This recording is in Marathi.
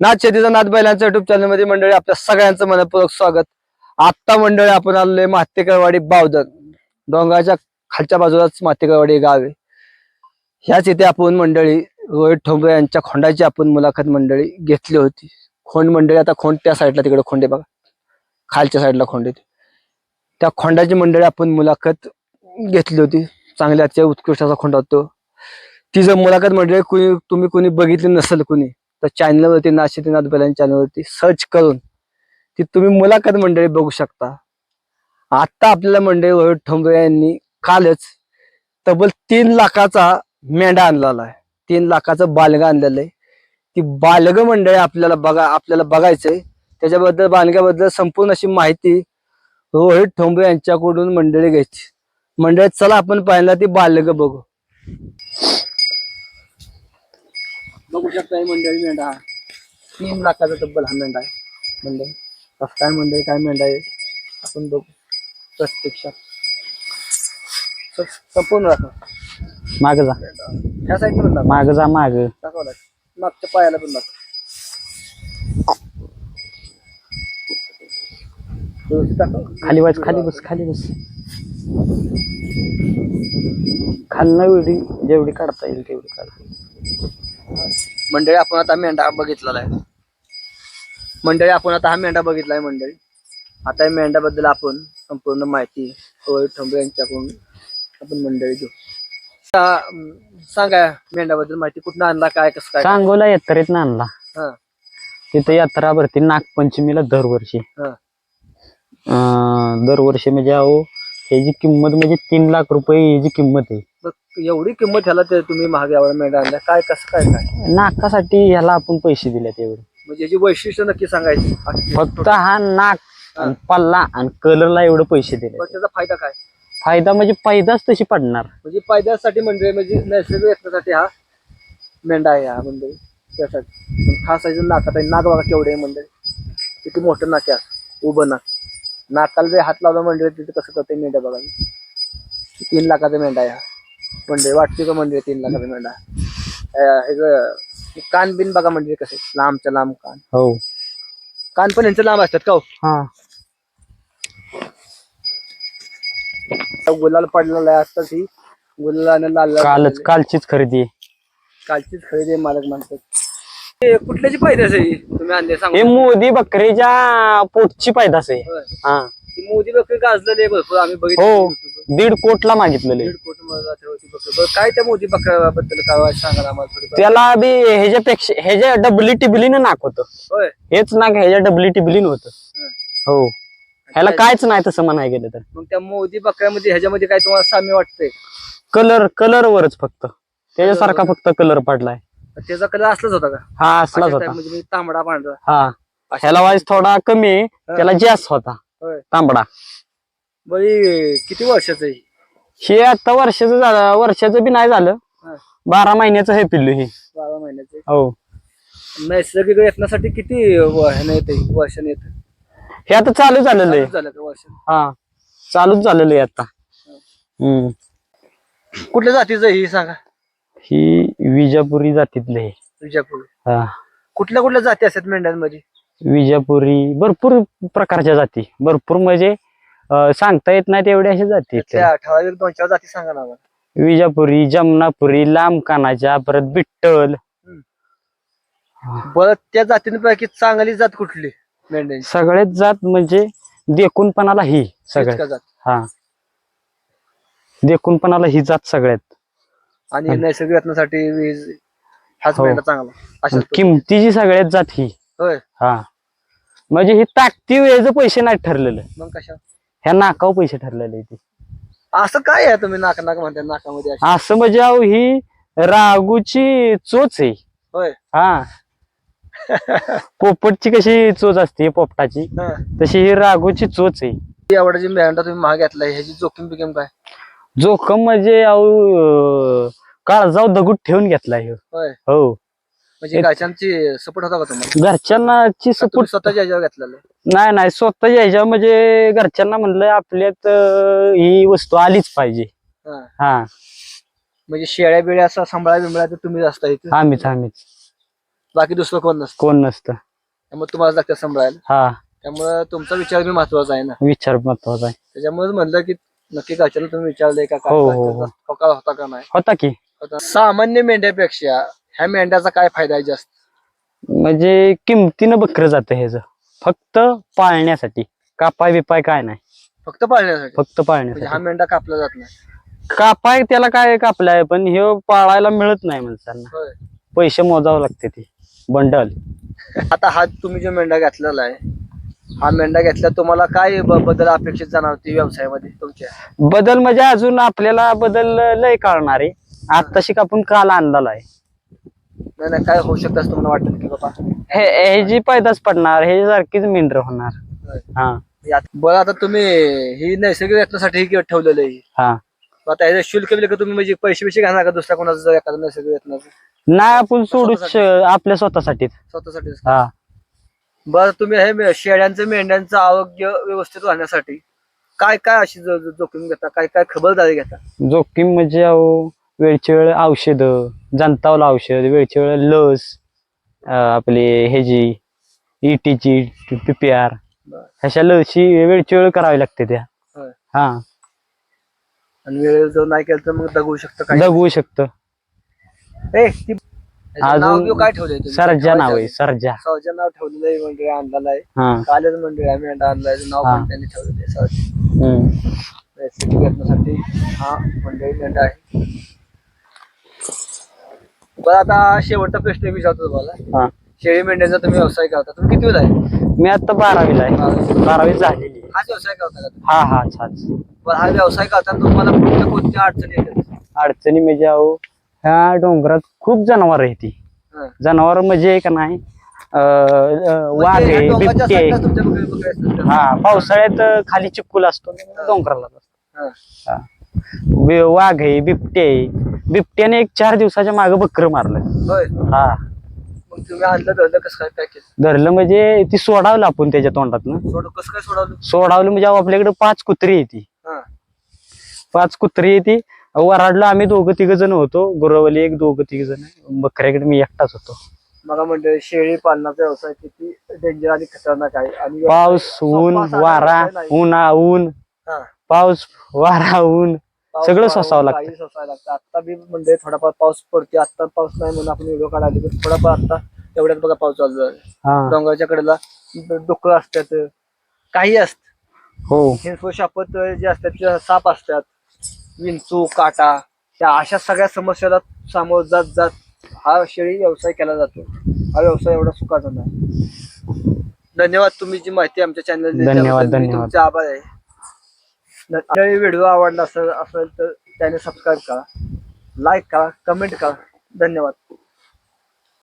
नाथ शेतीचा नाथ बैलांच्या युट्यूब चॅनलमध्ये मंडळी आपल्या सगळ्यांचं मनपूर्वक स्वागत. आत्ता मंडळी आपण आलोय मातेकरवाडी बावधन. डोंगराच्या खालच्या बाजूलाच मातेकरवाडी गाव आहे. ह्याच इथे आपण मंडळी रोहित ठोंबरे यांच्या खोंडाची आपण मुलाखत मंडळी घेतली होती. खोंड मंडळी आता खोंड त्या साईडला तिकडे खोंडे बघा. खालच्या साईडला खोंड त्या खोंडाची मंडळी आपण मुलाखत घेतली होती. चांगल्या अतिशय उत्कृष्ट असा खोंड होतो ती जर मुलाखत मंडळी कुणी तुम्ही कुणी बघितली नसेल कुणी तर चॅनलवरती नाशिकनाथ बैलांच्या चॅनलवरती सर्च करून ती तुम्ही मुलाखत मंडळी बघू शकता. आत्ता आपल्याला मंडळी रोहित ठोंबरे यांनी कालच तब्बल तीन लाखाचा मेंढा आणलेला आहे. तीन लाखाचं बालग आणलेलं आहे. ती बालग मंडळी आपल्याला बघा आपल्याला बघायचंय. त्याच्याबद्दल बालग्याबद्दल संपूर्ण अशी माहिती रोहित ठोंबरे यांच्याकडून मंडळी घ्यायची. मंडळी चला आपण पाहिला ती बालग बघू. बघू शकता मंडळी मेंढा. तीन लाखाचा तब्बल हा मेंढा आहे. मंडळी कसं काय मंडळी काय मेंढा आहे? आपण बघू. प्रत्यक्षात. संपूर्ण दाखव. माग जा. ह्या साईड पण दाखव. माग जा माग. दाखव. मागच्या पायाला पण दाखव. खाली बस खाली बस खाली बस. खालनं एवढी जेवढी काढता येईल तेवढी काढ. मंडळी आपण आता मेंढा बघितलेला आहे. मंडळी आपण आता हा मेंढा बघितलाय मंडळी. आता या मेंढ्याबद्दल आपण संपूर्ण माहिती ठोंबरे यांच्याकडून आपण मंडळी घेऊ. सांगा मेंढ्याबद्दल माहिती कुठं आणला काय कसं काय? सांगोला यात्रेत आणला. हा. तिथे यात्रा भरती नागपंचमीला दरवर्षी. हा. अं, दरवर्षी म्हणजे अहो ह्याची किंमत म्हणजे तीन लाख रुपये ह्याची किंमत आहे. एवढी किंमत ह्याला ते तुम्ही महाग एवढा मेंढा आणला काय कसं काय काय? नाकासाठी ह्याला आपण पैसे दिले तेवढे म्हणजे याची वैशिष्ट्य नक्की सांगायची. फक्त हा नाक आणि पल्ला आणि कलरला एवढे पैसे दिले त्याचा फायदा काय? फायदा म्हणजे पैदाच तशी पडणार. म्हणजे फायद्यासाठी म्हणजे म्हणजे नैसर्गिक व्यक्तीसाठी हा मेंढा आहे हा मंडळी त्यासाठी. पण खास आहे नाकात आहे नाक बघा केवढे आहे मंडळी किती मोठं नाक आहे. उभं नाक. नाकाला जे हात लावला मंडळी तिथे कसं करते मेंढ्या बघा. तीन लाखाचा मेंढा आहे हा. मंडळी वाटते का मंडळी तीन लाखाचा मेंढा ह्याचं कान बिन बघा मंडळी कसे लांबच्या लांब कान. हो. कान पण यांचे लांब असतात का हो? हा. गुलाल पडलेला आहे आताच ही गुलालाने लाल कालच. कालचीच खरेदी आहे. कालचीच खरेदी आहे मालक म्हणतात ते कुठल्याची फायदा आहे? ही? तुम्ही आणले सांगू हे मोदी बकरीच्या पोटची पैदास आहे. होय. हा. ती मोदी बकरी गाजलेली आहे भरपूर आम्ही बघितलं हो. दीड कोटला मागितलेले दीड कोटी मध्ये जाते बरं, काय त्या मोदी बकऱ्याबद्दल काय सांगा आम्हाला थोडी त्याला बी ह्याच्यापेक्षा ह्याच्या डबली टिबलीनं नाक होतं. होय. हेच नाक ह्याच्या डबली टिबलीनं होतं. हं. हो. ह्याला कायच नाही तसं म्हणाय गेलं तर. मग त्या मोदी बकऱ्यामध्ये ह्याच्यामध्ये काय तुम्हाला साम्य वाटतंय? कलर कलर वरच फक्त. त्याच्यासारखा फक्त कलर पडलाय. त्याचा कलर असलाच होता का? हा असलाच अशा होता. type म्हणजे तांबडा पांढरा. हा. ह्याला वाईज थोडा कमी त्याला जास्त होता. होय. तांबडा. बरी किती वर्षाचं आहे? हे आता वर्षाचं झालं वर्षाचं बी नाही झालं. हा, बारा महिन्याचं हे पिल्लू हे. बारा महिन्याचे. हो. नैसर्गिक येण्यासाठी किती ह्यानं येते वर्षाने येतं. हे आता चालू झालेलं आहे. झालं का वर्ष? हा. चालूच झालेलं आहे आता. हम्म. कुठल्या जातीचं ही सांगा? ही विजापुरी जातीतले आहे. विजापूर. हा. कुठल्या कुठल्या जाती असतात मेंढ्यांमध्ये? विजापुरी भरपूर प्रकारच्या जाती. भरपूर म्हणजे सांगता येत नाही तेवढ्या अशा जाती आहेत. त्या ठराविक दोन चार जाती सांगा ना आम्हाला. विजापुरी जमनापुरी लांब कानाच्या परत बिट्टल. बरं त्या जातींपैकी चांगली जात कुठली मेंढ्यांची? सगळेच जात म्हणजे देखूनपणाला ही सगळ्यात. जात. हा. देखूनपणाला ही जात सगळ्यात. आणि नैसर्गिक रत्नासाठी वीज हाच हो. मेंढा चांगला. अशाच. किमतीची सगळ्यात जात ही. होय. हा. म्हणजे ही ताकती वेळेचं पैसे नाही ठरलेलं. मग कशा? ह्या नाकाव पैसे ठरलेले ते असं काय आहे तुम्ही नाक नाक म्हणता नाकामध्ये अशी? असं म्हणजे अहो ही रागूची चोच आहे. होय. हा. पोपटची कशी चोच असते पोपटाची. हा. तशी ही रागूची चोच आहे. एवढा जी मेंढा तुम्ही महाग घेतलाय ह्याची जोखीम बिकीम काय? जोखम म्हणजे अहो काळजाव दगड ठेवून ह्यो. होय. हो. म्हणजे घरच्यांची सपोर्ट होता का तुम्हाला? घरच्यांना ची का तुम्ही सपोर्ट स्वतःच्या ह्याच्यावर घेतलेलं नाही नाही स्वतः यायच्या म्हणजे घरच्यांना म्हणलं आपल्यात अं, ही वस्तू आलीच पाहिजे. हा. हा. म्हणजे शेळ्या बिळ्या असं सांभाळा बिंबळा तर तुम्हीच असता इथे? आम्हीच आम्हीच. बाकी दुसरं कोण नसतं? कोण नसतं. त्यामुळे तुम्हाला लागतं सांभाळायला. हा. त्यामुळे तुमचा विचार बी महत्त्वाचा आहे ना? विचार महत्त्वाचा आहे. त्याच्यामुळे म्हणलं की नक्की घरच्याला तुम्ही विचारलंय का हो, काय हो, हो. होका होता का नाही? होता की. होता. सामान्य मेंढ्यापेक्षा ह्या मेंढ्याचा काय फायदा आहे जास्त? म्हणजे किमतीनं बकरं जातं ह्याच. फक्त पाळण्यासाठी. कापाय बिपाय काय नाही. फक्त पाळण्यासाठी? फक्त म्हणजे हा पाळण्यासाठी मेंढा कापला जात नाही. कापाय त्याला काय कापलाय पण हे पाळायला मिळत नाही माणसांना. होय. पैसे मोजावं लागते ते. बंडल. आता हा तुम्ही जो मेंढा घेतलेला आहे हा मेंढा घेतला तुम्हाला काय ब- बदल अपेक्षित जाणवते व्यवसायामध्ये तुमच्या? बदल म्हणजे अजून आपल्याला बदल लय कळणार आहे आत्ताशी आपण काल आणलेला आहे. नाही नाही काय होऊ शकतं असं तुम्हाला वाटतं की बाबा? हे हे जी पैदास पडणार हे सारखीच मेंढर होणार. होय. हा. यात- बरं आता तुम्ही ही नैसर्गिक यत्नासाठी हे ठेवलेलं आहे. हा. मग आता ह्याचं शुल्क बिल्क तुम्ही म्हणजे पैसे पैसे घालणार का दुसऱ्या कोणाचं जर एखादं नैसर्गिक यत्नाचं नाही आपण सोडू स्वतःसाठी. आपल्या स्वतःसाठीच. स्वतःसाठी हा. बरं तुम्ही हे मे- शेळ्यांचं मेंढ्यांचं आरोग्य व्यवस्थित राहण्यासाठी काय काय अशी जो- जो- जोखीम घेता? काय काय खबरदारी घेता? जोखीम म्हणजे अहो वेळच्या वेळ औषध जंतावलं औषध वेळच्या वेळ लस आपली ह्याची इटीची पीपीआर. ह्याच्या लसी वेळच्या वेळ करावी लागते त्या. होय. हा. आणि वेळेवर जर नाही केलं तर मग दगू शकतं काय? दगवू शकतं. ए, ती- ह्याचं नाव अजून बिव काय ठेवलंय तुम्ही? सरजा नाव आहे सरजा. सरजा. नाव ठेवलेलं आहे मंडळी आणलेलं आहे. हा. कालच मंडळी आम्ही अंडा आणलाय नाव हा. पण त्यांनी ठेवलेलं आहे सरजा. हम्म. रेसिपी करण्यासाठी. हा मंडळी आहे. बरं आता शेवटचा प्रश्न विचारतो तुम्हाला हा शेळी मेंढ्याचा तुम्ही व्यवसाय करता तुम्ही किती आहे मी आता बारावीला आहे बारावी झालेली आहे. हाच व्यवसाय करता का? हा हा बरं हा व्यवसाय करताना तुम्हाला कोणत्या कोणत्या अडचणी येतात अडचणी म्हणजे अहो ह्या डोंगरात खूप जनावर आहे ती हा. जनावर म्हणजे का नाही अं, अं, वाघ म्हणजे आहे ह्या डोंगराच्या बिबटे साईडला आहे. तुमच्या बकरी- बकरी असतात का? हा पावसाळ्यात अं, खाली चिक्कुल असतो डोंगराला हा. हा. बि- वाघ आहे बिबटे आहे. बिबट्याने एक चार दिवसाच्या मागे बकर मारलं. होय. हा. मग तुम्ही आणलं धरलं कसं काय पॅकेज धरलं म्हणजे ती सोडावलं आपण त्याच्या तोंडातनं. सोड कसं काय सोडवलं? सोडावलं म्हणजे अहो, आपल्याकडे पाच कुत्री येते हा. पाच कुत्री येते वराडलो आम्ही दोघं तिघ जण होतो. गुरवली एक दोघं तिघ जण. बकऱ्याकडे मी एकटाच होतो. मला म्हणजे शेळी पालनाचा व्यवसाय किती डेंजर आणि खतरनाक आहे. आणि पाऊस ऊन वारा नाही. उन्हा ऊन हा. पाऊस वारा ऊन. सगळं सोसावं लागतं. सोसावं लागतं. आता बी म्हणजे थोडाफार पाऊस पडते आता पाऊस नाही म्हणून आपण व्हिडिओ काढायला पण थोडाफार आता एवढ्यात बघा पाऊस चालू हा. डोंगराच्या कडेला डुकर असतात काही असत. हो. हिंसो शापत जे असतात ते साप असतात. विंचू काटा त्या अशा सगळ्या समस्याला सामोर जात जात हा शेळी व्यवसाय केला जातो. हा व्यवसाय एवढा सुखाचा नाही. धन्यवाद तुम्ही जी माहिती आमच्या चॅनल धन्यवाद, धन्यवाद. आभार आहे. व्हिडिओ आवडला असेल असेल तर त्याने सबस्क्राईब करा. लाईक करा कमेंट करा. धन्यवाद.